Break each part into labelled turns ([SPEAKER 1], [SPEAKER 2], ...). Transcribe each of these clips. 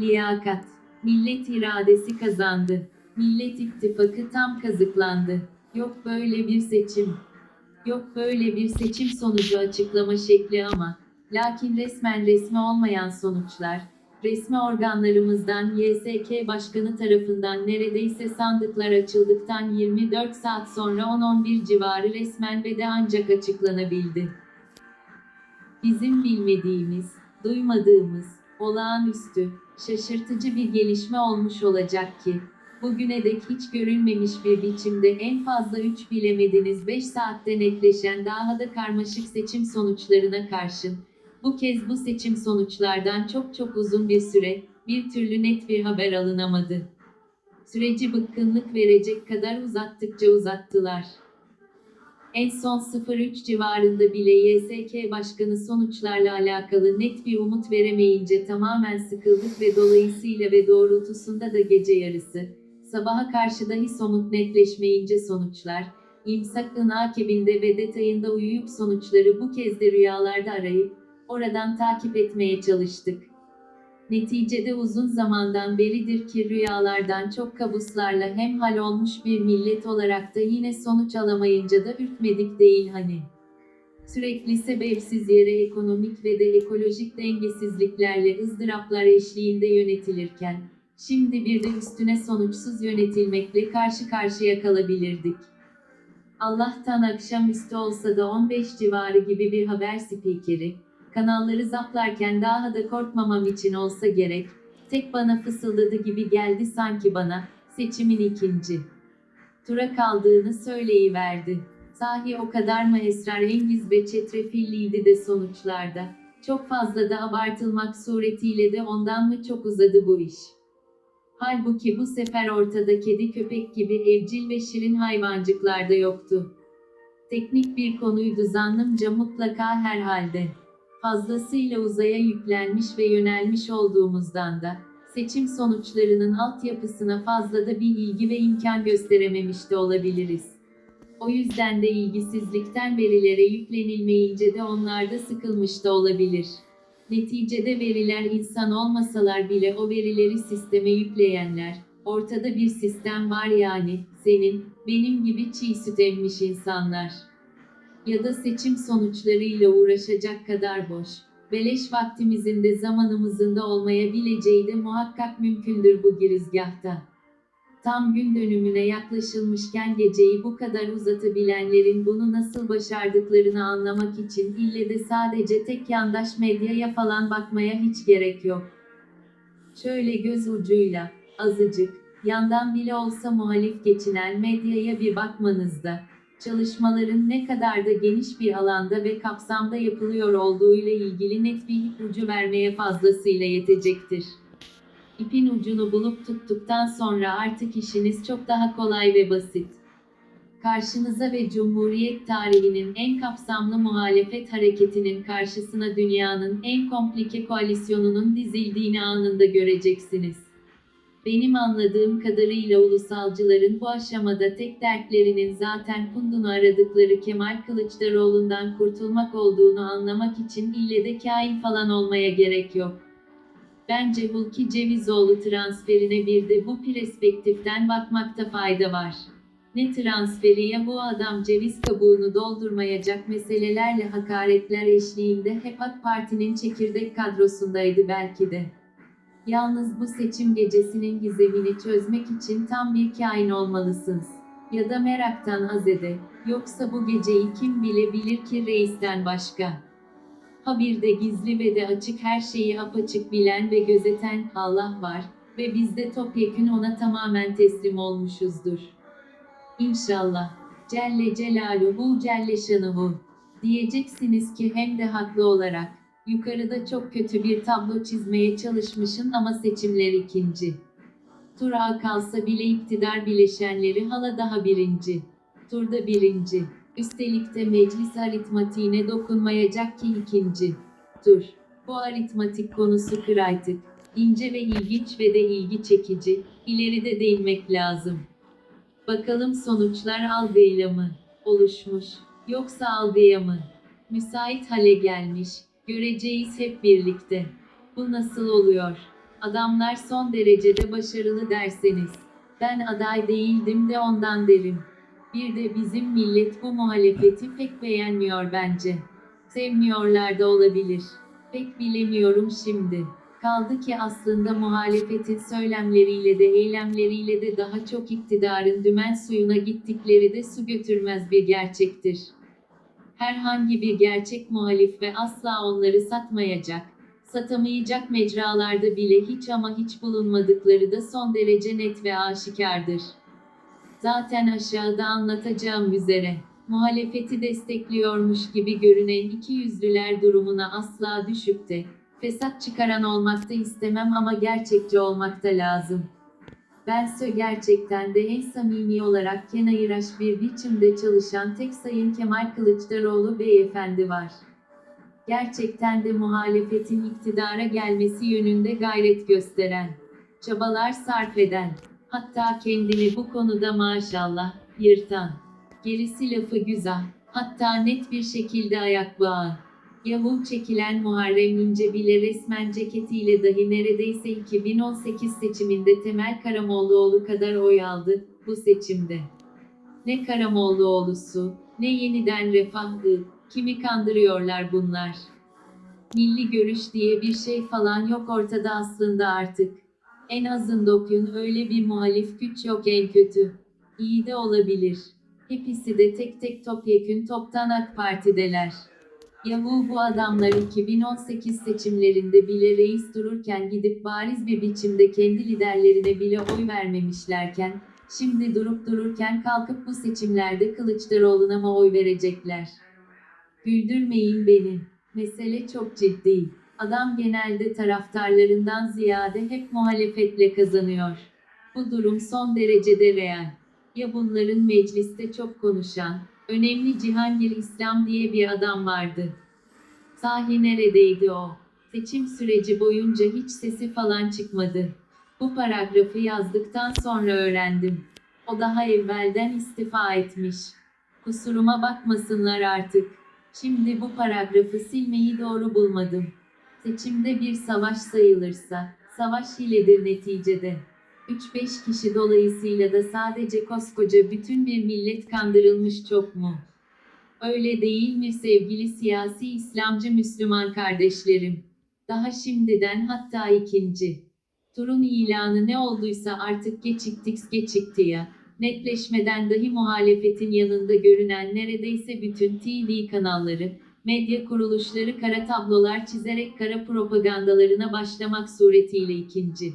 [SPEAKER 1] Liyakat. Millet iradesi kazandı. Millet ittifakı tam kazıklandı. Yok böyle bir seçim. Yok böyle bir seçim sonucu açıklama şekli ama. Lakin resmen resmi olmayan sonuçlar. Resmi organlarımızdan YSK Başkanı tarafından neredeyse sandıklar açıldıktan 24 saat sonra 10-11 civarı resmen ve de ancak açıklanabildi. Bizim bilmediğimiz, duymadığımız, olağanüstü, şaşırtıcı bir gelişme olmuş olacak ki, bugüne dek hiç görülmemiş bir biçimde en fazla 3 bilemediniz 5 saatte netleşen daha da karmaşık seçim sonuçlarına karşın, bu kez bu seçim sonuçlardan çok çok uzun bir süre, bir türlü net bir haber alınamadı. Süreci bıkkınlık verecek kadar uzattıkça uzattılar. En son 03 civarında bile YSK Başkanı sonuçlarla alakalı net bir umut veremeyince tamamen sıkıldık ve dolayısıyla ve doğrultusunda da gece yarısı, sabaha karşı dahi somut netleşmeyince sonuçlar, imsakın akibinde ve detayında uyuyup sonuçları bu kez de rüyalarda arayıp, oradan takip etmeye çalıştık. Neticede uzun zamandan beridir ki rüyalardan çok kabuslarla hemhal olmuş bir millet olarak da yine sonuç alamayınca da ürkmedik değil hani. Sürekli sebepsiz yere ekonomik ve de ekolojik dengesizliklerle ızdıraplar eşliğinde yönetilirken, şimdi bir de üstüne sonuçsuz yönetilmekle karşı karşıya kalabilirdik. Allah'tan akşamüstü olsa da 15 civarı gibi bir haber spikeri, kanalları zaplarken daha da korkmamam için olsa gerek, tek bana fısıldadı gibi geldi sanki bana, seçimin ikinci tura kaldığını söyleyiverdi. Sahi o kadar mı esrarengiz ve çetrefilliydi de sonuçlarda, çok fazla da abartılmak suretiyle de ondan mı çok uzadı bu iş. Halbuki bu sefer ortada kedi köpek gibi evcil ve şirin hayvancıklar da yoktu. Teknik bir konuydu zannımca mutlaka herhalde fazlasıyla uzaya yüklenmiş ve yönelmiş olduğumuzdan da, seçim sonuçlarının altyapısına fazla da bir ilgi ve imkan gösterememiş de olabiliriz. O yüzden de ilgisizlikten verilere yüklenilmeyince de onlar da sıkılmış da olabilir. Neticede veriler insan olmasalar bile o verileri sisteme yükleyenler, ortada bir sistem var yani, senin, benim gibi çiğ süt emmiş insanlar ya da seçim sonuçlarıyla uğraşacak kadar boş, beleş vaktimizin de zamanımızın da olmayabileceği de muhakkak mümkündür bu girizgahta. Tam gün dönümüne yaklaşılmışken geceyi bu kadar uzatabilenlerin bunu nasıl başardıklarını anlamak için ille de sadece tek yandaş medyaya falan bakmaya hiç gerek yok. Şöyle göz ucuyla, azıcık, yandan bile olsa muhalif geçinen medyaya bir bakmanızda, çalışmaların ne kadar da geniş bir alanda ve kapsamda yapılıyor olduğuyla ilgili net bir ipucu vermeye fazlasıyla yetecektir. İpin ucunu bulup tuttuktan sonra artık işiniz çok daha kolay ve basit. Karşınıza ve Cumhuriyet tarihinin en kapsamlı muhalefet hareketinin karşısına dünyanın en komplike koalisyonunun dizildiğini anında göreceksiniz. Benim anladığım kadarıyla ulusalcıların bu aşamada tek dertlerinin zaten kundunu aradıkları Kemal Kılıçdaroğlu'ndan kurtulmak olduğunu anlamak için ille de kain falan olmaya gerek yok. Bence Hulki Cevizoğlu transferine bir de bu perspektiften bakmakta fayda var. Ne transferi ya bu adam ceviz kabuğunu doldurmayacak meselelerle hakaretler eşliğinde hep AK Parti'nin çekirdek kadrosundaydı belki de. Yalnız bu seçim gecesinin gizemini çözmek için tam bir kain olmalısınız. Ya da meraktan azede, yoksa bu geceyi kim bilebilir ki reisten başka. Ha bir de gizli ve de açık her şeyi apaçık bilen ve gözeten Allah var ve biz de topyekün ona tamamen teslim olmuşuzdur. İnşallah. Celle Celaluhu Celle Şanuhu. Diyeceksiniz ki hem de haklı olarak. Yukarıda çok kötü bir tablo çizmeye çalışmışın ama seçimler ikinci. Tura kalsa bile iktidar bileşenleri hala daha birinci. Turda birinci. Üstelik de meclis aritmatiğine dokunmayacak ki ikinci. Tur. Bu aritmatik konusu kıraytık. İnce ve ilginç ve de ilgi çekici. İleride değinmek lazım. Bakalım sonuçlar algıyla mı oluşmuş, yoksa algıya mı? Müsait hale gelmiş, göreceğiz hep birlikte. Bu nasıl oluyor? Adamlar son derecede başarılı derseniz. Ben aday değildim de ondan derim. Bir de bizim millet bu muhalefeti pek beğenmiyor bence. Sevmiyorlar da olabilir. Pek bilemiyorum şimdi. Kaldı ki aslında muhalefetin söylemleriyle de eylemleriyle de daha çok iktidarın dümen suyuna gittikleri de su götürmez bir gerçektir. Herhangi bir gerçek muhalif ve asla onları satmayacak, satamayacak mecralarda bile hiç ama hiç bulunmadıkları da son derece net ve aşikardır. Zaten aşağıda anlatacağım üzere, muhalefeti destekliyormuş gibi görünen iki yüzlüler durumuna asla düşüp de, fesat çıkaran olmakta istemem ama gerçekçi olmakta lazım. Bense gerçekten de en samimi olarak kenayıraş bir biçimde çalışan tek Sayın Kemal Kılıçdaroğlu beyefendi var. Gerçekten de muhalefetin iktidara gelmesi yönünde gayret gösteren, çabalar sarf eden, hatta kendini bu konuda maşallah yırtan, gerisi lafı güzel, hatta net bir şekilde ayak bağı. Yahu çekilen Muharrem İnce bile resmen ceketiyle dahi neredeyse 2018 seçiminde Temel Karamollaoğlu kadar oy aldı bu seçimde. Ne Karamollaoğlu'su, ne yeniden refahı, kimi kandırıyorlar bunlar. Milli görüş diye bir şey falan yok ortada aslında artık. En azından öyle bir muhalif güç yok en kötü. İyi de olabilir. Hepsi de tek tek topyekün toptan AK Parti'deler. Yahu bu adamlar 2018 seçimlerinde bile reis dururken gidip bariz bir biçimde kendi liderlerine bile oy vermemişlerken, şimdi durup dururken kalkıp bu seçimlerde Kılıçdaroğlu'na mı oy verecekler? Güldürmeyin beni. Mesele çok ciddi. Adam genelde taraftarlarından ziyade hep muhalefetle kazanıyor. Bu durum son derecede real. Ya bunların mecliste çok konuşan, önemli Cihangir İslam diye bir adam vardı. Sahi neredeydi o? Seçim süreci boyunca hiç sesi falan çıkmadı. Bu paragrafı yazdıktan sonra öğrendim. O daha evvelden istifa etmiş. Kusuruma bakmasınlar artık. Şimdi bu paragrafı silmeyi doğru bulmadım. Seçimde bir savaş sayılırsa, savaş hiledir neticede. 3-5 kişi dolayısıyla da sadece koskoca bütün bir millet kandırılmış çok mu? Öyle değil mi sevgili siyasi İslamcı Müslüman kardeşlerim? Daha şimdiden hatta ikinci. Turun ilanı ne olduysa artık geçiktik geçikti ya. Netleşmeden dahi muhalefetin yanında görünen neredeyse bütün TV kanalları, medya kuruluşları kara tablolar çizerek kara propagandalarına başlamak suretiyle ikinci.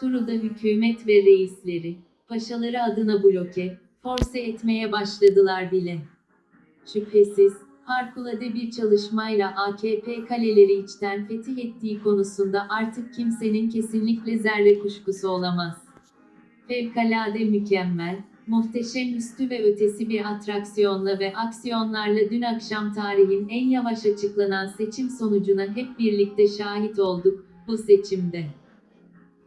[SPEAKER 1] Turu da hükümet ve reisleri, paşaları adına bloke, force etmeye başladılar bile. Şüphesiz, harikulade bir çalışmayla AKP kaleleri içten fetih ettiği konusunda artık kimsenin kesinlikle zerre kuşkusu olamaz. Fevkalade mükemmel, muhteşem üstü ve ötesi bir atraksiyonla ve aksiyonlarla dün akşam tarihin en yavaş açıklanan seçim sonucuna hep birlikte şahit olduk bu seçimde.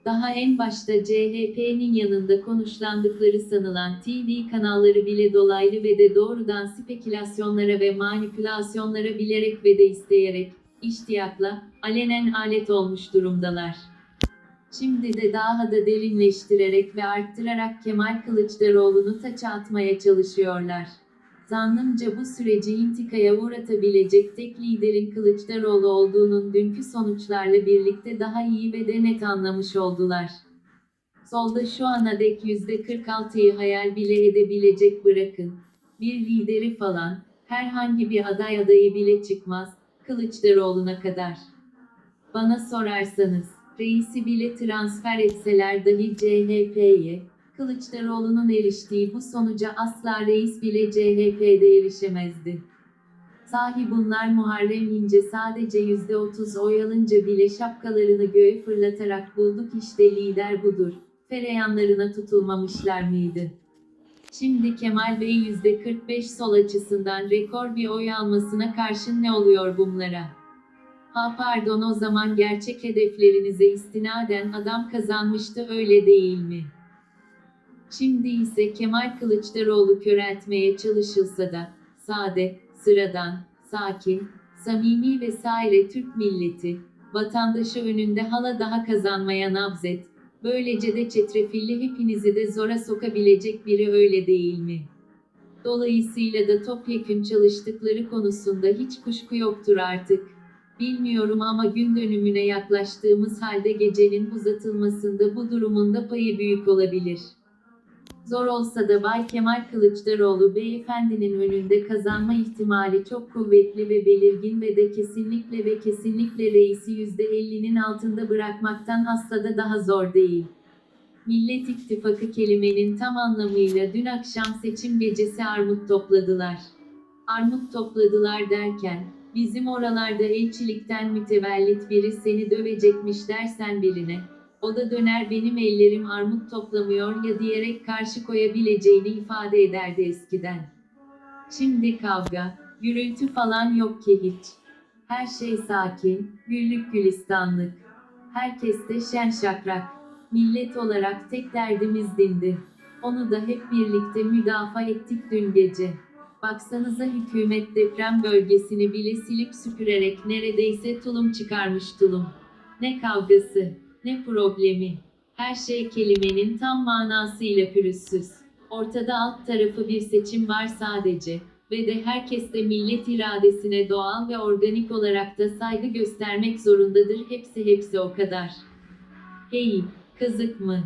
[SPEAKER 1] Daha en başta CHP'nin yanında konuşlandıkları sanılan TV kanalları bile dolaylı ve de doğrudan spekülasyonlara ve manipülasyonlara bilerek ve de isteyerek, iştiyakla, alenen alet olmuş durumdalar. Şimdi de daha da derinleştirerek ve arttırarak Kemal Kılıçdaroğlu'nu taça atmaya çalışıyorlar. Zannımca bu süreci intikaya uğratabilecek tek liderin Kılıçdaroğlu olduğunun dünkü sonuçlarla birlikte daha iyi ve de net anlamış oldular. Solda şu ana dek %46'yı hayal bile edebilecek bırakın. Bir lideri falan, herhangi bir aday adayı bile çıkmaz, Kılıçdaroğlu'na kadar. Bana sorarsanız, reisi bile transfer etseler dahi CHP'ye, Kılıçdaroğlu'nun eriştiği bu sonuca asla reis bile CHP'de erişemezdi. Sahi bunlar Muharrem İnce sadece %30 oy alınca bile şapkalarını göğe fırlatarak bulduk işte lider budur. Fereyanlarına tutulmamışlar mıydı? Şimdi Kemal Bey %45 sol açısından rekor bir oy almasına karşın ne oluyor bunlara? Ha pardon o zaman gerçek hedeflerinize istinaden adam kazanmıştı öyle değil mi? Şimdi ise Kemal Kılıçdaroğlu köreltmeye çalışılsa da, sade, sıradan, sakin, samimi vesaire Türk milleti, Vatandaşı önünde hala daha kazanmaya nabzet. Böylece de çetrefilli hepinizi de zora sokabilecek biri öyle değil mi? Dolayısıyla da topyekün çalıştıkları konusunda hiç kuşku yoktur artık. Bilmiyorum ama gün dönümüne yaklaştığımız halde gecenin uzatılmasında bu durumun da payı büyük olabilir. Zor olsa da Bay Kemal Kılıçdaroğlu beyefendinin önünde kazanma ihtimali çok kuvvetli ve belirgin ve de kesinlikle ve kesinlikle reisi %50'nin altında bırakmaktan asla da daha zor değil. Millet İttifakı kelimenin tam anlamıyla dün akşam seçim gecesi armut topladılar. Armut topladılar derken, bizim oralarda elçilikten mütevellit biri seni dövecekmiş dersen birine, o da döner benim ellerim armut toplamıyor ya diyerek karşı koyabileceğini ifade ederdi eskiden. Şimdi kavga, gürültü falan yok ki hiç. Her şey sakin, güllük gülistanlık. Herkes de şen şakrak. Millet olarak tek derdimiz dindi. Onu da hep birlikte müdafaa ettik dün gece. Baksanıza hükümet deprem bölgesini bile silip süpürerek neredeyse tulum çıkarmış tulum. Ne kavgası, ne problemi. Her şey kelimenin tam manasıyla pürüzsüz. Ortada alt tarafı bir seçim var sadece ve de herkes de millet iradesine doğal ve organik olarak da saygı göstermek zorundadır. Hepsi hepsi o kadar. Hey, kızık mı?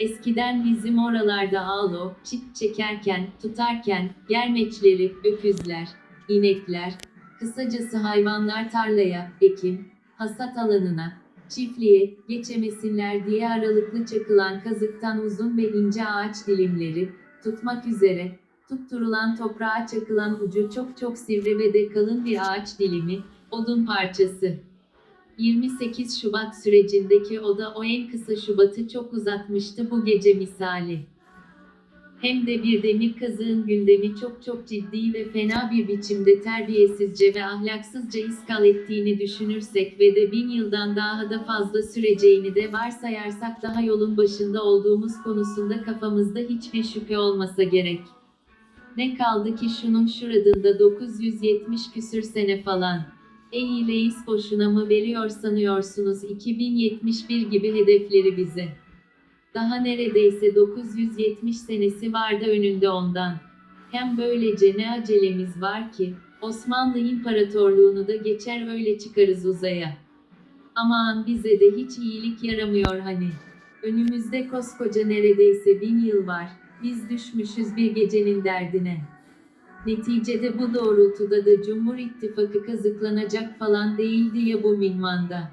[SPEAKER 1] Eskiden bizim oralarda ağlo, çit çekerken, tutarken, germeçleri, öküzler, inekler, kısacası hayvanlar tarlaya, ekim, hasat alanına, çiftliğe geçemesinler diye aralıklı çakılan kazıktan uzun ve ince ağaç dilimleri, tutmak üzere, tutturulan toprağa çakılan ucu çok çok sivri ve de kalın bir ağaç dilimi, odun parçası. 28 Şubat sürecindeki o da o en kısa Şubat'ı çok uzatmıştı bu gece misali. Hem de bir demir kazığın gündemi çok çok ciddi ve fena bir biçimde terbiyesizce ve ahlaksızca iskal ettiğini düşünürsek ve de bin yıldan daha da fazla süreceğini de varsayarsak daha yolun başında olduğumuz konusunda kafamızda hiçbir şüphe olmasa gerek. Ne kaldı ki şunun şuradında 970 küsür sene falan. Ey reis boşuna mı veriyor sanıyorsunuz 2071 gibi hedefleri bize. Daha neredeyse 970 senesi vardı önünde ondan. Hem böylece ne acelemiz var ki, Osmanlı İmparatorluğunu da geçer öyle çıkarız uzaya. Aman bize de hiç iyilik yaramıyor hani. Önümüzde koskoca neredeyse bin yıl var, biz düşmüşüz bir gecenin derdine. Neticede bu doğrultuda da Cumhur İttifakı kazıklanacak falan değildi ya bu mihmanda.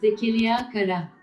[SPEAKER 1] Zekeriya Kara